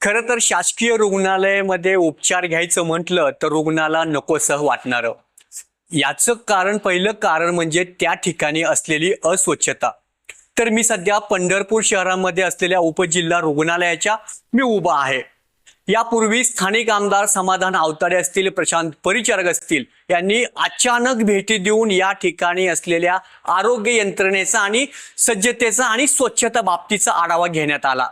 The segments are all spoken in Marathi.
खरं तर शासकीय रुग्णालयामध्ये उपचार घ्यायचं म्हटलं तर रुग्णाला नकोसह वाटणारं. याचं कारण पहिलं कारण म्हणजे त्या ठिकाणी असलेली अस्वच्छता. तर मी सध्या पंढरपूर शहरामध्ये असलेल्या उपजिल्हा रुग्णालयाच्या मी उभा आहे. यापूर्वी स्थानिक आमदार समाधान अवताडे असतील प्रशांत परिचारक असतील यांनी अचानक भेटी देऊन या ठिकाणी असलेल्या आरोग्य यंत्रणेचा आणि सज्जतेचा आणि स्वच्छता बाबतीचा आढावा घेण्यात आला.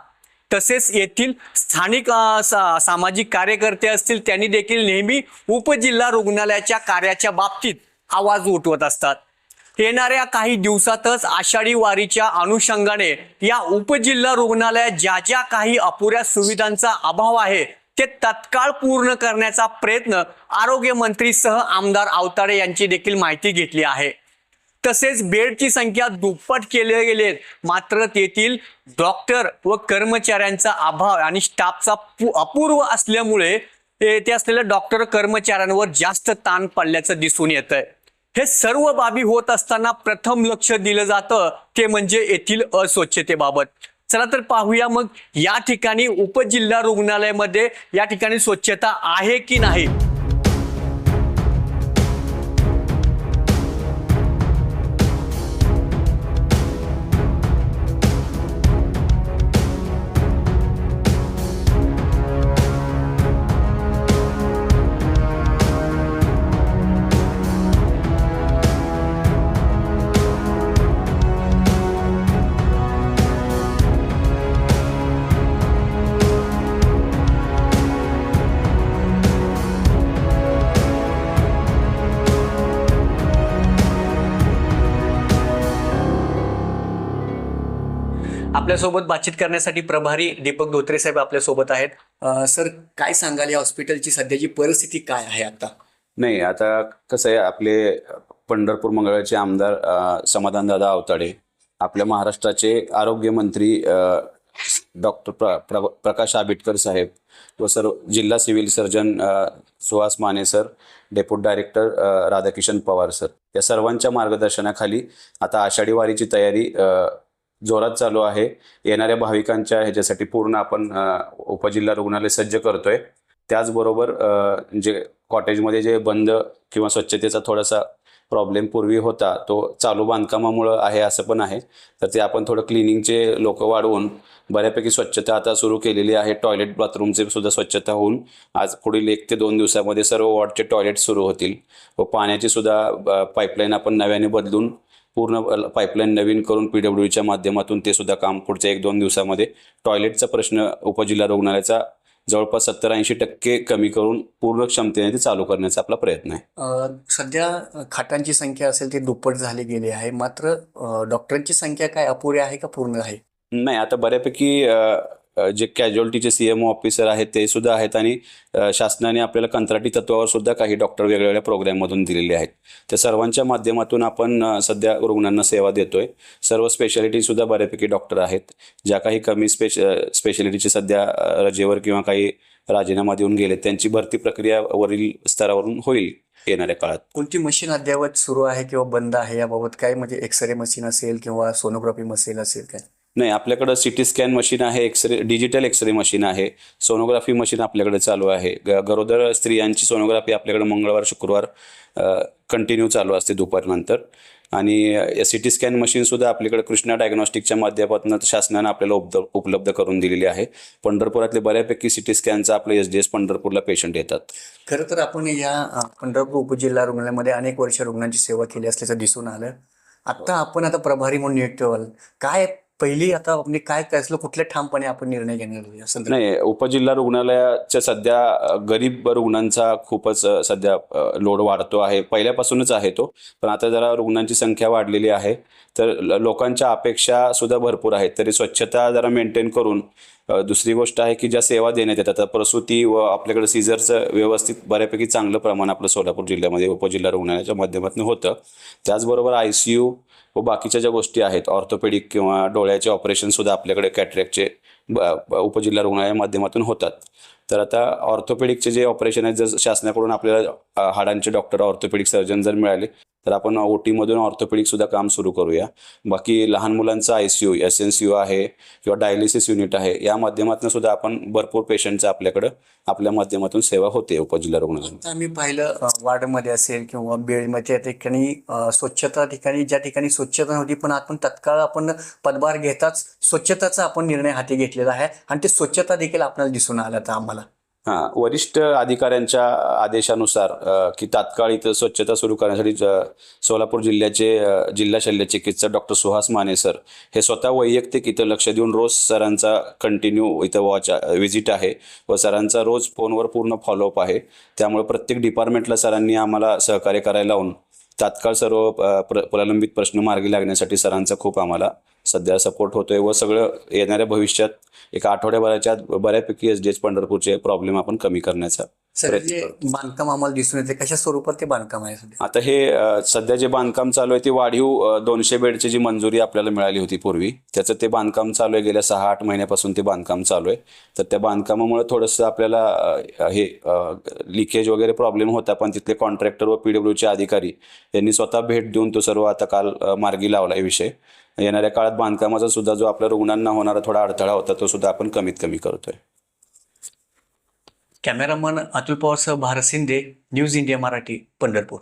तसेच येथील स्थानिक सा- सामाजिक कार्यकर्ते असतील त्यांनी देखील नेहमी उपजिल्हा रुग्णालयाच्या कार्याच्या बाबतीत आवाज उठवत असतात. येणाऱ्या काही दिवसातच आषाढी वारीच्या अनुषंगाने या उपजिल्हा रुग्णालयात ज्या ज्या काही अपुऱ्या सुविधांचा अभाव आहे ते तत्काळ पूर्ण करण्याचा प्रयत्न आरोग्य मंत्रीसह आमदार अवताडे यांची देखील माहिती घेतली आहे. तसेच बेडची संख्या दुप्पट केले गेले. मात्र तेथील डॉक्टर व कर्मचाऱ्यांचा अभाव आणि स्टाफचा पु- अपूर्व असल्यामुळे येथे असलेल्या डॉक्टर कर्मचाऱ्यांवर जास्त ताण पडल्याचं दिसून येत आहे हे सर्व बाबी होत असताना प्रथम लक्ष दिलं जातं ते म्हणजे येथील अस्वच्छतेबाबत. चला तर पाहूया मग या ठिकाणी उपजिल्हा रुग्णालयामध्ये या ठिकाणी स्वच्छता आहे की नाही? आपल्यासोबत बातचीत करण्यासाठी प्रभारी दीपक धोत्रे साहेब आपल्यासोबत आहेत. सर काय सांगाल या हॉस्पिटलची सध्याची परिस्थिती काय आहे आता? नाही आता कसं आहे आपले पंढरपूर मंगळाचे आमदार समाधानदादा अवताडे आपल्या महाराष्ट्राचे आरोग्यमंत्री डॉक्टर प्र, प्र, प्रकाश आंबेडकर साहेब व सर जिल्हा civil surgeon Suhas Mane sir deputy director Radhakishan Pawar sir. या सर्वांच्या मार्गदर्शनाखाली आता आषाढी वारीची तयारी जोरात चालू आहे. येणाऱ्या भाविकांच्या ह्याच्यासाठी पूर्ण आपण उपजिल्हा रुग्णालय सज्ज करतोय. त्याचबरोबर जे कॉटेजमध्ये जे बंद किंवा स्वच्छतेचा थोडासा प्रॉब्लेम पूर्वी होता तो चालू बांधकामामुळं आहे असं पण आहे. तर ते आपण थोडं क्लिनिंगचे लोक वाढवून बऱ्यापैकी स्वच्छता आता सुरू केलेली आहे. टॉयलेट बाथरूमचे सुद्धा स्वच्छता होऊन आज पुढील एक ते दोन दिवसामध्ये सर्व वॉर्डचे टॉयलेट सुरू होतील. व पाण्याची सुद्धा पाईपलाईन आपण नव्याने बदलून पूर्ण पाईपलाईन नवीन करून पी डब्ल्यू च्या माध्यमातून ते सुद्धा काम पुढच्या एक दोन दिवसामध्ये टॉयलेटचा प्रश्न उपजिल्हा रुग्णालयाचा जवळपास सत्तर ऐंशी टक्के कमी करून पूर्ण क्षमतेने ते चालू करण्याचा आपला प्रयत्न आहे. सध्या खाटांची संख्या असेल ती दुप्पट झाली गेली आहे. मात्र डॉक्टरांची संख्या काय अपुरी आहे का पूर्ण आहे? नाही आता बऱ्यापैकी जे कॅज्युअलिटीचे सीएमओ ऑफिसर आहेत ते सुद्धा आहेत आणि शासनाने आपल्याला कंत्राटी तत्वावर सुद्धा काही डॉक्टर वेगवेगळ्या प्रोग्राममधून दिलेले आहेत. त्या सर्वांच्या माध्यमातून आपण सध्या रुग्णांना सेवा देतोय. सर्व स्पेशालिटी सुद्धा बऱ्यापैकी डॉक्टर आहेत. ज्या काही कमी स्पेश स्पेशालिटीचे सध्या रजेवर किंवा काही राजीनामा देऊन गेले त्यांची भरती प्रक्रिया वरील स्तरावरून होईल येणाऱ्या काळात. कोणती मशीन अद्यावत सुरू आहे किंवा बंद आहे याबाबत काय म्हणजे एक्सरे मशीन असेल किंवा सोनोग्राफी मशीन असेल काय? नाही आपल्याकडं सी टी स्कॅन मशीन आहे एक्सरे डिजिटल एक्सरे मशीन आहे सोनोग्राफी मशीन आपल्याकडे चालू आहे. ग गरोदर स्त्रियांची सोनोग्राफी आपल्याकडे मंगळवार शुक्रवार कंटिन्यू चालू असते दुपारनंतर. आणि सी टी स्कॅन मशीन सुद्धा आपल्याकडे कृष्णा डायग्नॉस्टिकच्या माध्यमातून शासनानं आपल्याला उपलब्ध उपलब्ध करून दिलेली आहे. पंढरपुरातले बऱ्यापैकी सी टी स्कॅनचा आपलं एस डी एस पंढरपूरला पेशंट येतात. खरं तर आपण या पंढरपूर उपजिल्हा रुग्णालयामध्ये अनेक वर्ष रुग्णांची सेवा केली असल्याचं दिसून आलं. आता आपण आता प्रभारी म्हणून नियुक्त व्हाल. काय पहिली आता आपण काय करायचं कुठल्या ठामपणे आपण निर्णय घेणार नाही उपजिल्हा रुग्णालयाच्या सध्या गरीब रुग्णांचा खूपच सध्या लोड वाढतो आहे. पहिल्यापासूनच आहे तो पण आता जरा रुग्णांची संख्या वाढलेली आहे. तर लोकांच्या अपेक्षा सुद्धा भरपूर आहेत. तरी स्वच्छता जरा मेंटेन करून दुसरी गोष्ट आहे की ज्या सेवा देण्यात येतात प्रसूती व आपल्याकडे सीझरचं व्यवस्थित बऱ्यापैकी चांगलं प्रमाण आपलं सोलापूर जिल्ह्यामध्ये उपजिल्हा रुग्णालयाच्या माध्यमातून होतं. त्याचबरोबर आय सी यू व बाकीच्या ज्या गोष्टी आहेत ऑर्थोपेडिक किंवा डोळ्याचे ऑपरेशनसुद्धा आपल्याकडे कॅटरॅकचे ब- उपजिल्हा रुग्णालया माध्यमातून होतात. तर आता ऑर्थोपेडिकचे जे ऑपरेशन आहेत जर शासनाकडून आपल्याला हाडांचे डॉक्टर ऑर्थोपेडिक सर्जन जर मिळाले तर आपण ओ टीमधून ऑर्थोपेडिक सुद्धा काम सुरू करूया. बाकी लहान मुलांचा I C U S N C U आहे किंवा डायलिसिस युनिट आहे या माध्यमातून सुद्धा आपण भरपूर पेशंटचं आपल्याकडं आपल्या माध्यमातून सेवा होते उपजिल्हा रुग्णालय आम्ही पाहिलं वार्डमध्ये असेल किंवा बेळमध्ये त्या ठिकाणी स्वच्छता ठिकाणी ज्या ठिकाणी स्वच्छता नव्हती पण आपण तत्काळ आपण पदभार घेताच स्वच्छताचा आपण निर्णय हाती घेतलेला आहे आणि ते स्वच्छता देखील आपल्याला दिसून आलं आता आम्हाला. हां वरिष्ठ अधिकाऱ्यांच्या आदेशानुसार अ, की तात्काळ इथं स्वच्छता सुरू करण्यासाठी ज- सोलापूर जिल्ह्याचे अ, जिल्हा शल्य चिकित्सक डॉक्टर सुहास माने सर हे स्वतः वैयक्तिक इथं लक्ष देऊन रोज सरांचा कंटिन्यू इथं वॉच विजिट आहे व सरांचा रोज फोनवर पूर्ण फॉलोअप आहे. त्यामुळे प्रत्येक डिपार्टमेंटला सरांनी आम्हाला सहकार्य करायला लावून तात्काळ सर्व प्र प्रलंबित प्रश्न मार्गी लागण्यासाठी सरांचा खूप आम्हाला सध्या सपोर्ट होतोय व सगळं येणाऱ्या भविष्यात एका आठवड्याभराच्या बऱ्यापैकी एस डी एच पंढरपूरचे प्रॉब्लेम आपण कमी करण्याचा सर जे. बांधकाम आम्हाला दिसून येते कशा स्वरूपात ते बांधकाम आहे सध्या? आता हे अ, सध्या जे बांधकाम चालू आहे ती वाढीव अ, दोनशे बेडची जी मंजुरी आपल्याला मिळाली होती पूर्वी त्याचं ते बांधकाम चालू आहे. गेल्या सहा आठ महिन्यापासून ते बांधकाम चालू आहे. तर त्या बांधकामामुळे थोडंसं आपल्याला अ, हे लिकेज वगैरे प्रॉब्लेम होता पण तिथले कॉन्ट्रॅक्टर व पीडब्ल्यूचे अधिकारी यांनी स्वतः भेट देऊन तो सर्व आता काल अ, मार्गी लावला आहे विषय. येणाऱ्या काळात बांधकामाचा सुद्धा जो आपल्या रुग्णांना होणारा थोडा अडथळा होता तो सुद्धा आपण कमीत कमी करतोय. कॅमेरामन अतुल पवारसह भारत शिंदे न्यूज इंडिया मराठी पंढरपूर.